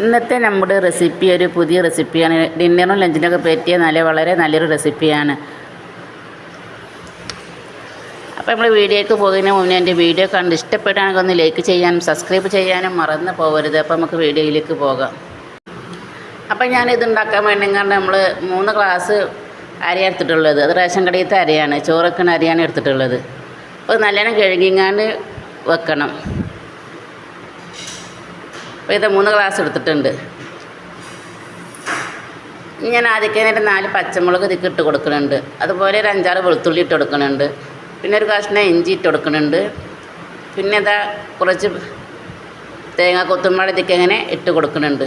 ഇന്നത്തെ നമ്മുടെ റെസിപ്പി ഒരു പുതിയ റെസിപ്പിയാണ് ഡിന്നറിനും ലഞ്ചിനൊക്കെ പറ്റിയ നല്ല വളരെ നല്ലൊരു റെസിപ്പിയാണ് അപ്പോൾ നമ്മൾ വീഡിയോയ്ക്ക് പോകുന്നതിന് മുന്നേ എന്റെ വീഡിയോ കണ്ട് ഇഷ്ടപ്പെട്ടാണെങ്കിൽ ഒന്ന് ലൈക്ക് ചെയ്യാനും സബ്സ്ക്രൈബ് ചെയ്യാനും മറന്ന് പോകരുത്. അപ്പോൾ നമുക്ക് വീഡിയോയിലേക്ക് പോകാം. അപ്പോൾ ഞാൻ ഉണ്ടാക്കാൻ വേണ്ടി നമ്മൾ മൂന്ന് ഗ്ലാസ് അരി എടുത്തിട്ടുള്ളത്. അത് റേഷൻ കടയിലത്തെ അരിയാണ്. ചോറൊക്കെ അരിയാണ് എടുത്തിട്ടുള്ളത്. അപ്പോൾ നല്ലോണം കഴുകിങ്ങാണ്ട് വെക്കണം. അപ്പോൾ ഇത് മൂന്ന് ഗ്ലാസ് എടുത്തിട്ടുണ്ട്. ഞാൻ ആദ്യമേ നാല് പച്ചമുളക് ഇതിക്ക് ഇട്ട് കൊടുക്കുന്നുണ്ട്. അതുപോലെ ഒരു അഞ്ചാറ് വെളുത്തുള്ളി ഇട്ട് കൊടുക്കുന്നുണ്ട്. പിന്നെ ഒരു കഷ്ണം ഇഞ്ചി ഇട്ട് കൊടുക്കുന്നുണ്ട്. പിന്നെ ഇതാ കുറച്ച് തേങ്ങ കൊത്തുമ്പാട് ഇതിക്ക് ഇങ്ങനെ ഇട്ട് കൊടുക്കുന്നുണ്ട്.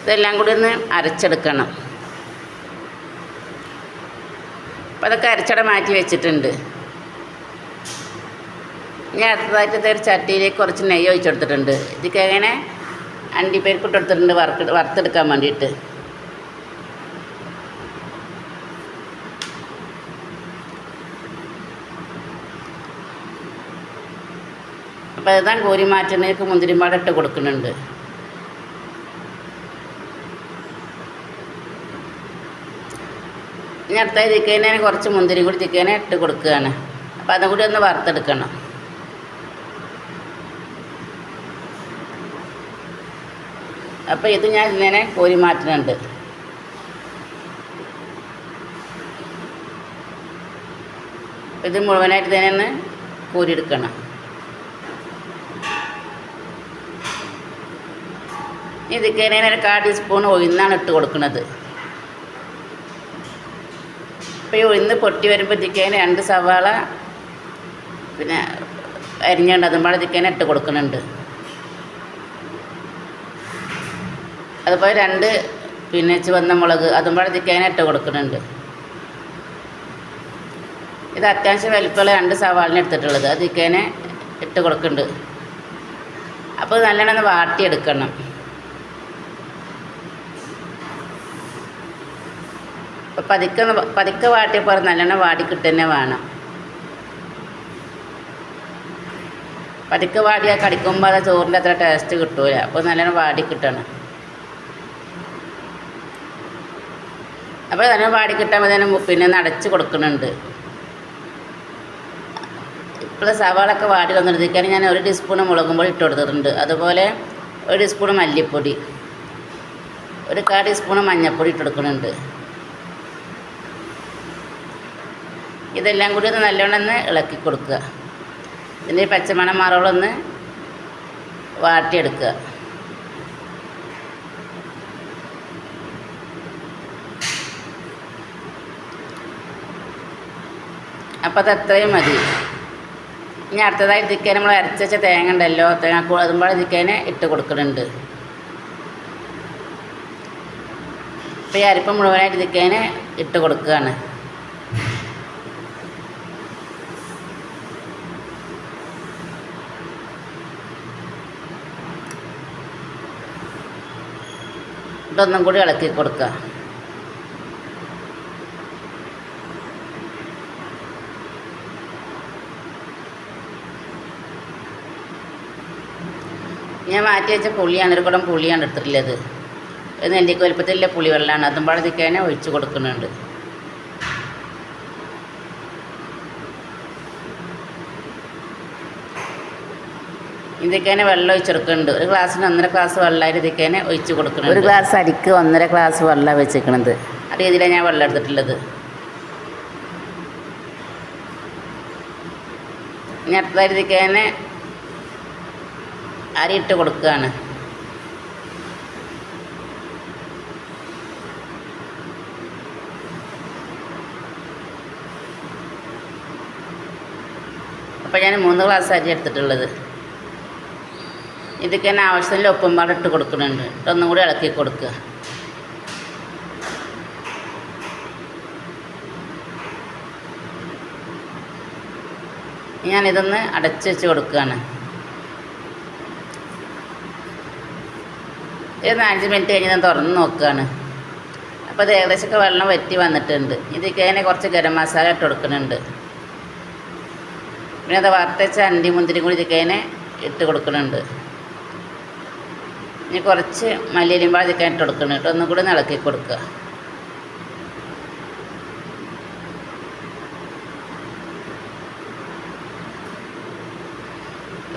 ഇതെല്ലാം കൂടി ഒന്ന് അരച്ചെടുക്കണം. അപ്പോൾ അതൊക്കെ അരച്ചട മാറ്റി വെച്ചിട്ടുണ്ട്. ഞാൻ അടുത്തതായിട്ട് ഒരു ചട്ടിയിലേക്ക് കുറച്ച് നെയ്യ് ഒഴിച്ചെടുത്തിട്ടുണ്ട്. ഇതൊക്കെ എങ്ങനെ അണ്ടിപ്പരിപ്പിട്ട് എടുത്തിട്ടുണ്ട് വറുത്ത് വറുത്തെടുക്കാൻ വേണ്ടിയിട്ട്. അപ്പോൾ ഇതാണ് കോരി മാറ്റുന്നതിലേക്ക് മുന്തിരിമ്പാട് ഇട്ട് കൊടുക്കുന്നുണ്ട്. ഞാൻ അടുത്ത ചിക്കനെ കുറച്ച് മുന്തിരി കൂടി ചിക്കനെ ഇട്ട് കൊടുക്കുകയാണ്. അപ്പോൾ അതും കൂടി ഒന്ന് വറുത്തെടുക്കണം. അപ്പോൾ ഇത് ഞാൻ ഇങ്ങനെ കോരി മാറ്റുന്നുണ്ട്. ഇത് മുഴുവനായിട്ട് തന്നെ ഒന്ന് കോരിയെടുക്കണം. കഴിഞ്ഞാൽ ഒരു കാ ടീസ്പൂൺ ഉഴുന്നാണ് ഇട്ട് കൊടുക്കുന്നത്. അപ്പോൾ ഈ ഉഴുന്ന് പൊട്ടി വരുമ്പോഴത്തേക്കേന് രണ്ട് സവാള പിന്നെ അരിഞ്ഞുകൊണ്ട് അതും ഇട്ട് കൊടുക്കുന്നുണ്ട്. അതുപോലെ രണ്ട് പിന്നെ ചുവന്ന മുളക് അതും പാടെ ചിക്കനെ ഇട്ട് കൊടുക്കുന്നുണ്ട്. ഇത് അത്യാവശ്യം വലിപ്പമുള്ള രണ്ട് സവാളിന് എടുത്തിട്ടുള്ളത്. അത് ചിക്കനെ ഇട്ട് കൊടുക്കുന്നുണ്ട്. അപ്പോൾ നല്ലോണം ഒന്ന് വാട്ടിയെടുക്കണം. അപ്പോൾ പതുക്കെ പതുക്കെ വാട്ടിയപ്പോൾ നല്ലോണം വാടി കിട്ടുന്നെ വേണം. പതുക്കെ വാടിയാൽ കടിക്കുമ്പോൾ അത് ചോറിന്റെ അത്ര ടേസ്റ്റ് കിട്ടൂല. അപ്പോൾ നല്ലോണം വാടി കിട്ടണം. അപ്പോൾ തന്നെ വാടി കിട്ടുമ്പോൾ തന്നെ പിന്നെ നടച്ച് കൊടുക്കുന്നുണ്ട്. ഇപ്പോൾ സവാളൊക്കെ വാടി വന്നിടത്തേക്കാണ് ഞാൻ ഒരു ടീസ്പൂൺ മുളകും പൊടി ഇട്ട് കൊടുത്തിട്ടുണ്ട്. അതുപോലെ ഒരു ടീസ്പൂൺ മല്ലിപ്പൊടി ഒരു കാ ടീസ്പൂൺ മഞ്ഞൾപ്പൊടി ഇട്ട് കൊടുക്കുന്നുണ്ട്. ഇതെല്ലാം കൂടി ഒന്ന് നല്ലോണം ഒന്ന് ഇളക്കി കൊടുക്കുക. ഇതിന്റെ പച്ചമണം മാറോളം ഒന്ന് വാട്ടിയെടുക്കുക. അപ്പോൾ അത് അത്രയും മതി. ഇനി അടുത്തതായി നമ്മൾ അരച്ച് തേങ്ങ ഉണ്ടല്ലോ തേങ്ങ അതുമ്പോൾ ഇട്ട് കൊടുക്കുന്നുണ്ട് അപ്പോൾ ഈ അരിപ്പ് മുഴുവനായിട്ട് ഇട്ട് കൊടുക്കുകയാണ് ഇതൊന്നും കൂടി ഇളക്കി കൊടുക്കുക ഞാൻ മാറ്റി വെച്ച പുളിയാണ് ഒരു കുടം പുളിയാണ് എടുത്തിട്ടുള്ളത്. ഇത് നെല്ലിക്ക വലുപ്പത്തിലുള്ള പുളി വെള്ളമാണ് അതും പാടെ തിക്കാനെ ഒഴിച്ച് കൊടുക്കുന്നുണ്ട്. ഇതിക്കേനെ വെള്ളം ഒഴിച്ചെടുക്കുന്നുണ്ട്. ഒരു ഗ്ലാസ്സിന് ഒന്നര ഗ്ലാസ് വെള്ളമായിട്ട് ഇതിക്കേനെ ഒഴിച്ച് കൊടുക്കുന്നത് ഒരു ഗ്ലാസ് അരിക്ക് ഒന്നര ഗ്ലാസ് വെള്ളം വെച്ചിരിക്കണത് ആ രീതിയിലാണ് ഞാൻ വെള്ളം എടുത്തിട്ടുള്ളത്. ഇനി അടുത്തതായിട്ട് ഇതിക്കേനെ അരിയിട്ട് കൊടുക്കുകയാണ് അപ്പോൾ ഞാൻ മൂന്ന് ഗ്ലാസ് അരി എടുത്തിട്ടുള്ളത്. ഇതൊക്കെ തന്നെ ആവശ്യത്തിന് ഒപ്പം പാടെ ഇട്ട് കൊടുക്കുന്നുണ്ട്. ഒന്നും കൂടി ഇളക്കി കൊടുക്കുക. ഞാനിതൊന്ന് അടച്ചു വെച്ച് കൊടുക്കുകയാണ്. ഒരു നാലഞ്ച് മിനിറ്റ് കഴിഞ്ഞ് ഞാൻ തുറന്ന് നോക്കുകയാണ് അപ്പോൾ അത് ഏകദേശമൊക്കെ വെള്ളം വറ്റി വന്നിട്ടുണ്ട്. ഇതിലേക്ക് അതിനെ കുറച്ച് ഗരം മസാല ഇട്ട് കൊടുക്കുന്നുണ്ട്. പിന്നെ അത് വറുത്തച്ച അണ്ടി മുന്തിരി കൂടി ഇതിലേക്ക് അതിനെ ഇട്ട് കൊടുക്കുന്നുണ്ട്. ഇനി കുറച്ച് മല്ലിയിലും പാതിക്കാൻ ഇട്ട് കൊടുക്കണം കേട്ടോ. ഒന്നും കൂടി ഇളക്കി കൊടുക്കുക.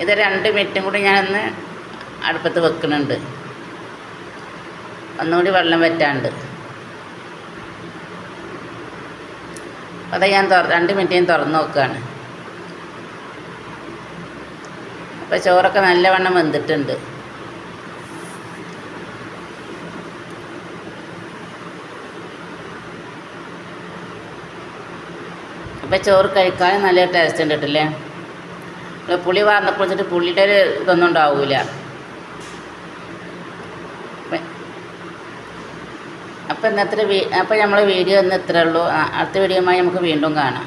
ഇത് രണ്ട് മിനിറ്റും കൂടി ഞാനൊന്ന് അടുപ്പത്ത് വെക്കുന്നുണ്ട്. ഒന്നുകൂടി വെള്ളം വറ്റാണ്ട്. അത് ഞാൻ രണ്ട് മിനിറ്റ് ഞാൻ തുറന്ന് നോക്കുകയാണ് അപ്പോൾ ചോറൊക്കെ നല്ലവണ്ണം വെന്തിട്ടുണ്ട്. അപ്പോൾ ചോറ് കഴിക്കാൻ നല്ല ടേസ്റ്റ് ഉണ്ട് കേട്ടില്ലേ പുളി വാർന്നപ്പോൾ വെച്ചിട്ട് പുളിയുടെ ഒരു ഇതൊന്നും ഉണ്ടാവില്ല അപ്പം ഇന്നത്തെ അപ്പോൾ നമ്മളെ വീഡിയോ ഇന്ന് ഇത്രയേ ഉള്ളൂ. അടുത്ത വീഡിയോയുമായി നമുക്ക് വീണ്ടും കാണാം.